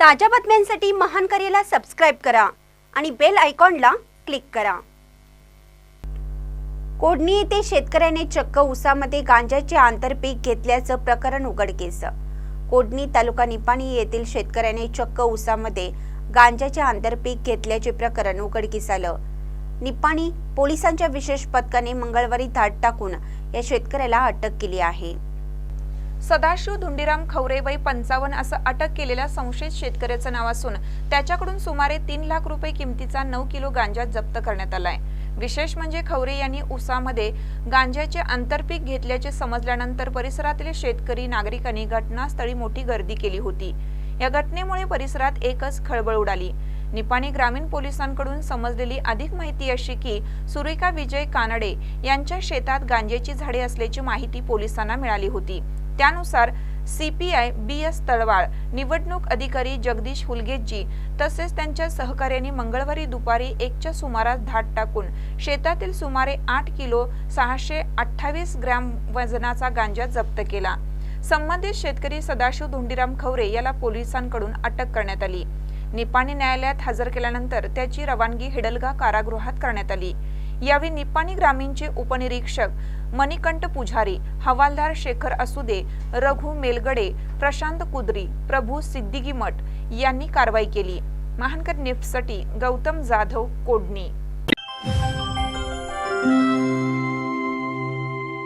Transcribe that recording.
ताज्या बातम्यांसाठी महान करेला सबस्क्राईब करा आणि बेल आयकॉनला क्लिक करा. कोडणी येथे शेतकऱ्याने चक्क उसामध्ये गांजाचे आंतरपीक घेतल्याचं प्रकरण उघडकीस कोडणी तालुका निपाणी येथील शेतकऱ्याने चक्क उसामध्ये गांजाचे आंतरपीक घेतल्याचे प्रकरण उघडकीस आलं. निपाणी पोलिसांच्या विशेष पथकाने मंगळवारी धाड टाकून या शेतकऱ्याला अटक केली आहे. सदाशिव धुंडीराम खवरे वय पंचावन्न असं अटक केलेल्या संशयित शेतकऱ्याचं नाव असून त्याच्याकडून सुमारे तीन लाख रुपये किमतीचा नऊ किलो गांजा जप्त करण्यात आलाय विशेष म्हणजे खवरे यांनी उसामध्ये गांजाचे आंतरपीक घेतल्याचे समजल्यानंतर परिसरातील शेतकरी नागरिकांनी घटनास्थळी मोठी गर्दी केली होती. या घटनेमुळे परिसरात एकच खळबळ उडाली. निपाणी ग्रामीण पोलिसांकडून समजलेली अधिक माहिती अशी की सुरेखा विजय कानडे यांच्या शेतात गांजेची झाडे असल्याची माहिती पोलिसांना मिळाली होती. त्यानुसार सीपीआय बी एस तळवाळ निवडणूक अधिकारी जगदीश हुलगेजी तसेच त्यांच्या सहकार्यांनी मंगळवारी दुपारी एकच्या सुमारास धाड टाकून शेतातील सुमारे आठ किलो सहाशे अठ्ठावीस ग्रॅम वजनाचा गांजा जप्त केला. संबंधित शेतकरी सदाशिव धुंडीराम खवरे याला पोलिसांकडून अटक करण्यात आली. निपाणी न्यायालयात हजर केल्यानंतर त्याची रवानगी हिडलगा कारागृहात करण्यात आली. यावेळी निपाणी ग्रामीणचे उपनिरीक्षक मणिकंठ पुजारी हवालदार शेखर असुदे रघु मेलगडे प्रशांत कुद्री प्रभू सिद्दीगी मठ यांनी कारवाई केली. महानकर निफ्टसाठी गौतम जाधव कोडणी.